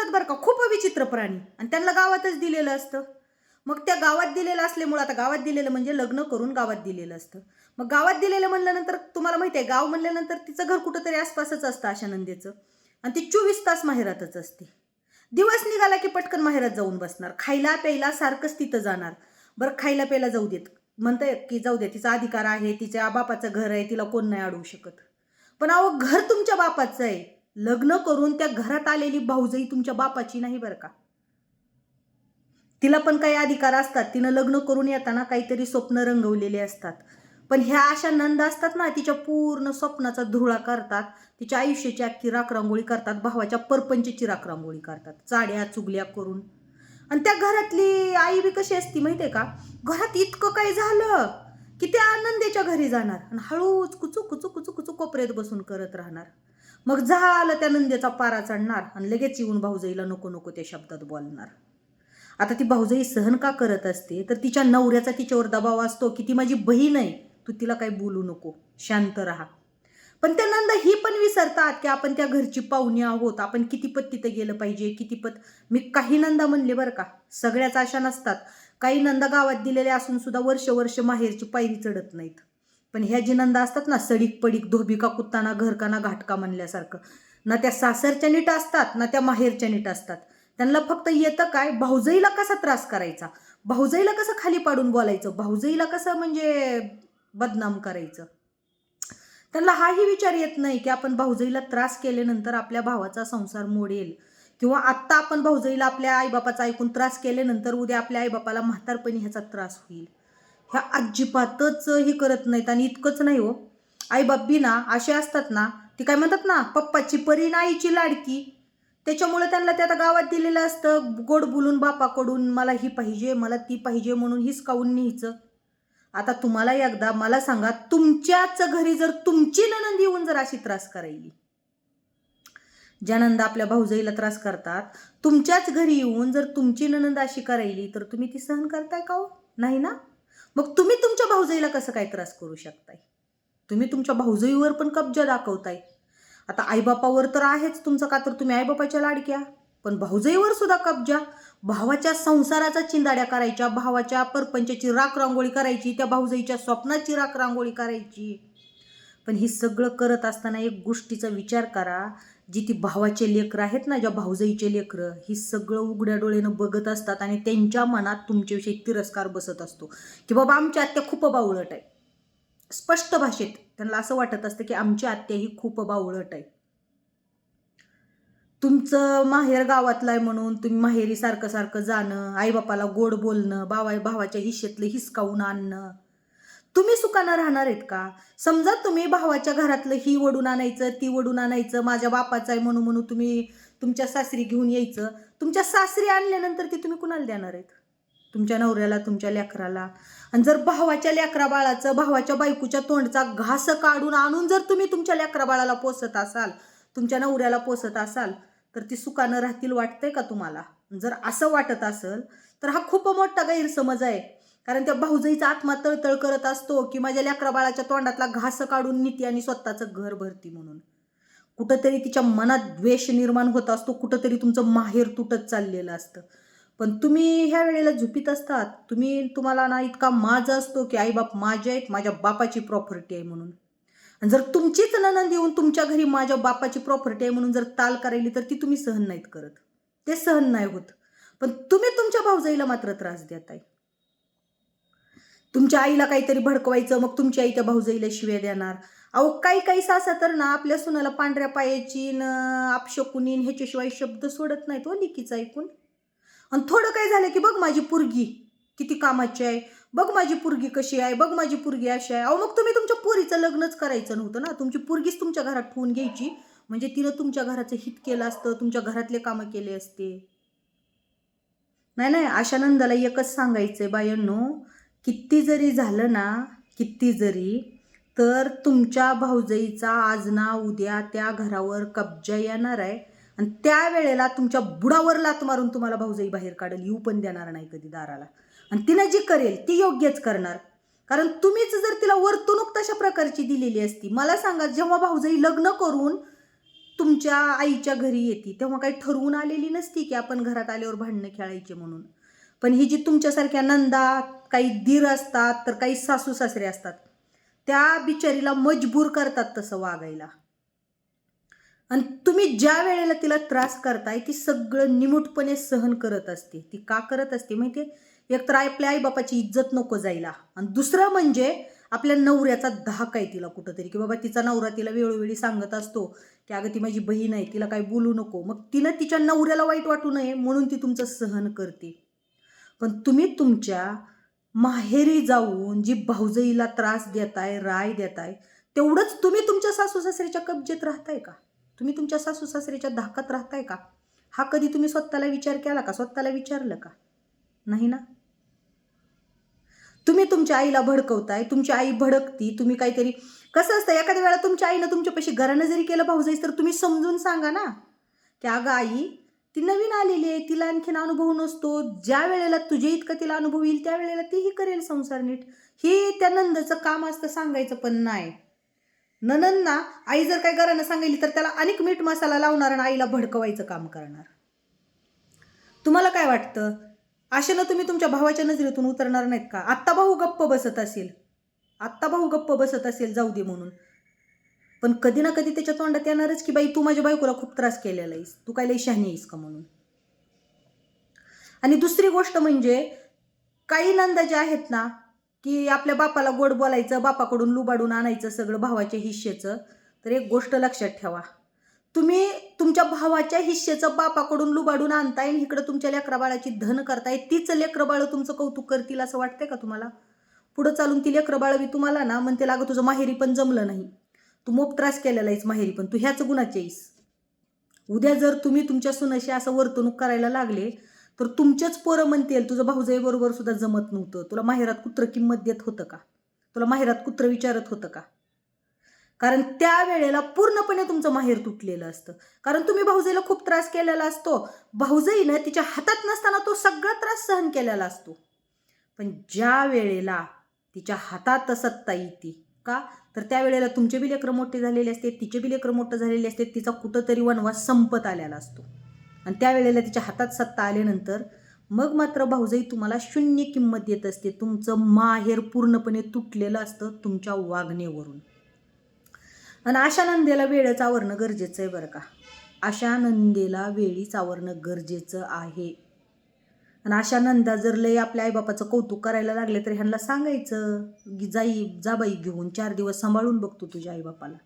असतात बरं का खूप विचित्र प्राणी. आणि त्यांना गावातच दिलेलं असतं. मग त्या गावात दिलेलं असल्यामुळं आता गावात दिलेलं म्हणजे लग्न करून गावात दिलेलं असतं. मग गावात दिलेलं म्हणल्यानंतर तुम्हाला माहिती आहे गाव म्हणल्यानंतर तिचं घर कुठंतरी आसपासच असतं अशा नंदेचं आणि ती चोवीस तास माहेरातच असते. दिवस निघाला की पटकन माहेरात जाऊन बसणार. खायला प्यायला सारखंच तिथं जाणार. बरं खायला प्यायला जाऊ देत. म्हणताय की जाऊ दे तिचा अधिकार आहे तिच्या बापाचं घर आहे तिला कोण नाही अडवू शकत. पण अहो घर तुमच्या बापाचं आहे. लग्न करून त्या घरात आलेली भाऊजई तुमच्या बापाची नाही बरं का? तिला पण काही अधिकार असतात. तिनं लग्न करून येताना काहीतरी स्वप्न रंगवलेले असतात. पण ह्या अशा नंद असतात ना तिच्या पूर्ण स्वप्नाचा धुळा करतात. तिच्या आयुष्याची अख्खी राखरांगोळी करतात. भावाच्या परपंचची राखरांगोळी करतात. चाड्या चुगल्या करून. आणि त्या घरातली आई बी कशी असती माहिती आहे का? घरात इतकं काय झालं की त्या आनंदेच्या घरी जाणार आणि हळूच कुचू कुचू कुचू कुचू कोपऱ्यात बसून करत राहणार. मग झालं त्या नंदेचा पारा चढणार आणि लगेच येऊन भाऊजाईला नको नको त्या शब्दात बोलणार. आता ती भाऊजाई सहन का करत असते? तर तिच्या नवऱ्याचा तिच्यावर दबाव असतो की ती माझी बहीण आहे? तू तिला काही बोलू नको. शांत राहा. पण त्या नंदा ही पण विसरतात की आपण त्या घरची पाहुणी आहोत. आपण किती पत तिथं गेलं पाहिजे? किती पत? मी काही नंदा म्हणले बरं का? सगळ्याच अशा नसतात. काही नंदा गावात दिलेल्या असून सुद्धा वर्ष वर्ष माहेरची पायरी चढत नाहीत. पण ह्या जी नंदा असतात ना सडीक पडीक धोबिका कुत्ताना घरकाना घाटका म्हणल्यासारखं ना त्या सासरच्या नीट असतात ना त्या माहेरच्या नीट असतात. त्यांना फक्त येतं काय भाऊजईला कसा त्रास करायचा? भाऊजईला कसं खाली पाडून बोलायचं? भाऊजईला कसं म्हणजे बदनाम करायचं? त्यांना हाही विचार येत नाही की आपण भाऊजईला त्रास केल्यानंतर आपल्या भावाचा संसार मोडेल. किंवा आत्ता आपण भाऊजईला आपल्या आईबापाचा ऐकून त्रास केल्यानंतर उद्या आपल्या आईबापाला म्हातारपणी ह्याचा त्रास होईल. ह्या अजिबातच हे करत नाहीत आणि इतकंच नाही हो. आईबाप बी ना असे असतात ना ती काय म्हणतात ना पप्पाची परी ना आईची लाडकी. त्याच्यामुळे त्यांना ते आता गावात दिलेलं असतं गोड बोलून बापाकडून मला ही पाहिजे मला ती पाहिजे म्हणून हिसकावून न्यायचं? आता तुम्हाला एकदा मला सांगा तुमच्याच घरी जर तुमची ननंद येऊन जर अशी त्रास करायली ज्या नंदा आपल्या भाऊजाईला त्रास करतात तुमच्याच घरी येऊन जर तुमची ननंद अशी करायली तर तुम्ही ती सहन करताय का हो? नाही ना? मग तुम्ही तुमच्या भाऊजाईला कसं काय त्रास करू शकताय? तुम्ही तुमच्या भाऊजाईवर पण कब्जा दाखवताय. आता आईबापावर तर आहेच तुमचं का तर तुम्ही आईबापाच्या लाडक्या? पण भाऊजाईवर सुद्धा कब्जा. भावाच्या संसाराचा चिंदाड्या करायच्या भावाच्या परपंचाची राख रांगोळी करायची त्या भाऊजाईच्या स्वप्नाची राख रांगोळी करायची. पण हे सगळं करत असताना एक गोष्टीचा विचार करा जी ती भावाचे लेकरं आहेत ना ज्या भाऊजाईचे लेकरं ही सगळं उघड्या डोळ्यानं बघत असतात आणि त्यांच्या मनात तुमच्याविषयी तिरस्कार बसत असतो. की बाबा आमची आत्या खूप बावळट आहे. स्पष्ट भाषेत त्यांना असं वाटत असतं की आमची आत्या ही खूप बावळट आहे. तुमचं माहेर गावातलं आहे म्हणून तुम्ही माहेरी सारखं सारखं जाणं आईबापाला गोड बोलणं बावा भावाच्या हिश्श्यातलं हिसकावून आणणं तुम्ही सुखानं राहणार आहेत का? समजा तुम्ही भावाच्या घरातलं ही वडून आणायचं ती वडून आणायचं माझ्या बापाचं आहे म्हणून म्हणून तुम्ही तुमच्या सासरी घेऊन यायचं. तुमच्या सासरी आणल्यानंतर ती तुम्ही कुणाला देणार आहेत? तुमच्या नवऱ्याला तुमच्या लेकराला. आणि जर भावाच्या लेकरा बाळाचं भावाच्या बायकोच्या तोंडचा घास काढून आणून जर तुम्ही तुमच्या लेकरा बाळाला पोसत असाल तुमच्या नवऱ्याला पोसत असाल तर ती सुखानं राहतील वाटतंय का तुम्हाला? जर असं वाटत असेल तर हा खूप मोठा गैरसमज आहे. कारण त्या भाऊजाईचा आत्मा तळतळ करत असतो की माझ्या लेकरा बाळाच्या तोंडातला घास काढून नीती आणि स्वतःचं घर भरती म्हणून. कुठंतरी तिच्या मनात द्वेष निर्माण होत असतो कुठंतरी तुमचं माहेर तुटत चाललेलं असतं. पण तुम्ही ह्या वेळेला झुपीत असतात तुम्ही तुम्हाला ना इतका माझा असतो की आई बाप माझे आहेत माझ्या बापाची प्रॉपर्टी आहे म्हणून. आणि जर तुमचीच ननंद येऊन तुमच्या घरी माझ्या बापाची प्रॉपर्टी आहे म्हणून जर ताल करायली तर ती तुम्ही सहन नाहीत करत. ते सहन नाही होत. पण तुम्ही तुमच्या भाऊजाईला मात्र त्रास देताय. तुमच्या आईला काहीतरी भडकवायचं मग तुमची आई त्या भाऊजाईला शिव्या देणार. अहो काही काही सासा तर ना आपल्या सुनाला पांढऱ्या पायाची न आपशकुनीन ह्याच्याशिवाय शब्द सोडत नाहीत हो लिकीचं ऐकून. आणि थोडं काय झालं की बघ माझी पुरगी किती कामाची आहे बघ माझी पुरगी कशी आहे बघ माझी पुरगी अशी आहे. अहो मग तुम्ही तुमच्या पोरीचं लग्नच करायचं नव्हतं ना. तुमची पुरगीच तुमच्या घरात ठेवून घ्यायची. म्हणजे तिनं तुमच्या घराचं हित केलं असतं तुमच्या घरातले कामं केले असते. नाही नाही आशानंदाला एकच एकच सांगायचंय बायांनो किती जरी झालं ना किती जरी तर तुमच्या भाऊजाईचा आज ना उद्या त्या घरावर कब्जा येणार आहे. आणि त्या वेळेला तुमच्या बुडावर लात मारून तुम्हाला भाऊजाई बाहेर काढेल. येऊ पण देणार नाही कधी दाराला. आणि तिनं जी करेल ती योग्यच करणार. कारण तुम्हीच जर तिला वर्तणूक तशा प्रकारची दिलेली असती मला सांगा जेव्हा भाऊजाई लग्न करून तुमच्या आईच्या घरी येते तेव्हा काही ठरवून आलेली नसती की आपण घरात आल्यावर भांडणं खेळायचे म्हणून. पण ही जी तुमच्यासारख्या नंदा काही दीर असतात तर काही सासू सासरे असतात. त्या बिचारीला मजबूर करतात तसं वागायला. आणि तुम्ही ज्या वेळेला तिला त्रास करताय ती सगळं निमूटपणे सहन करत असते. ती का करत असते माहिती एक तर आपल्या आईबापाची इज्जत नको जायला. आणि दुसरं म्हणजे आपल्या नवऱ्याचा धाक आहे तिला कुठंतरी. की बाबा तिचा नवरा तिला वेळोवेळी सांगत असतो की अगं ती माझी बहीण आहे तिला काही बोलू नको. मग तिनं तिच्या नवऱ्याला वाईट वाटू नये म्हणून ती तुमचं सहन करते. पण तुम्ही तुमच्या माहेरी जाऊन जी भाऊजईला त्रास देताय राय देताय तेवढंच तुम्ही तुमच्या सासू सासऱ्याच्या कब्जेत राहताय का? तुम्ही तुमच्या सासू सासऱ्याच्या धाकात राहताय का? हा कधी तुम्ही स्वतःला विचार केला का? स्वतःला विचारलं का? नाही ना? तुम्ही तुमच्या आईला भडकवताय तुमची आई भडकती तुम्ही काहीतरी कसं असतं एखाद्या वेळा तुमच्या आईनं तुमच्यापाशी घरानं जरी केलं भाऊजाईस तर तुम्ही समजून सांगा ना. की अगं आई ती नवीन आलेली आहे तिला आणखीन अनुभव नसतो. ज्या वेळेला तुझ्या इतका तिला अनुभव येईल त्या वेळेला तीही करेल संसार नीट. हे त्या नंदचं काम असतं सांगायचं पण नाही. ननंना आई जर काय घरानं सांगितली तर त्याला अनेक मीठ मसाला लावणार आणि आईला भडकवायचं काम करणार. तुम्हाला काय वाटतं? अशानं तुम्ही तुमच्या भावाच्या नजरेतून उतरणार नाहीत का? आत्ता भाऊ गप्प बसत असेल. आत्ता भाऊ गप्प बसत असेल जाऊ दे म्हणून. पण कधी ना कधी त्याच्या तोंडात येणारच की बाई तू माझ्या बायकोला खूप त्रास केलेला आहेस. तू काय लई शहाणी आहेस का म्हणून? आणि दुसरी गोष्ट म्हणजे काही नंदा ज्या आहेत ना की आपल्या बापाला गोड बोलायचं बापाकडून लुबाडून आणायचं सगळं भावाच्या हिश्शेचं तर एक गोष्ट लक्षात ठेवा. तुम्ही तुमच्या भावाच्या हिश्शेचं बापाकडून लुबाडून आणताय आणि इकडं तुमच्या लेकरबाळाची धन करताय तीच लेकरंबाळं तुमचं कौतुक करतील असं वाटतंय का तुम्हाला? पुढं चालून ती लेकरं बी तुम्हाला ना म्हणते लागं तुझं माहेरी पण जमलं नाही. तू मोप त्रास केलेला आहेस माहेरी पण तू ह्याच गुणाची आहेस. उद्या जर तुम्ही तुमच्या सुनाशी असं वर्तणूक करायला लागले तर तुमच्याच पोरं म्हणतील तुझं भाऊजाईबरोबर सुद्धा जमत नव्हतं. तुला माहेरात कुत्र किंमत देत होतं का? तुला माहेरात कुत्र विचारत होतं का? कारण त्या वेळेला पूर्णपणे तुमचं माहेर तुटलेलं असतं. कारण तुम्ही भाऊजाईला खूप त्रास केलेला असतो. भाऊजाईनं तिच्या हातात नसताना तो सगळा त्रास सहन केलेला असतो. पण ज्या वेळेला तिच्या हातात सत्ता येते का? तर त्यावेळेला तुमचे बी लेकरं मोठे झालेले असते तिचे बी लेकरं मोठं झालेले असते तिचा कुठंतरी वनवास संपत आलेला असतो. आणि त्यावेळेला तिच्या हातात सत्ता आल्यानंतर मग मात्र भाऊजाई तुम्हाला शून्य किंमत देत असते. तुमचं माहेर पूर्णपणे तुटलेलं असतं तुमच्या वागणेवरून. आणि अशा नंदेला वेळच आवरणं गरजेचं आहे बरं का? अशा नंदेला वेळीच आवरणं गरजेचं आहे. आणि अशा नंदा जर लय आपल्या आईबापाचं कौतुक करायला लागले तर ह्यांना सांगायचं की जाई जा बाई घेऊन चार दिवस सांभाळून बघतो तुझ्या आईबापाला.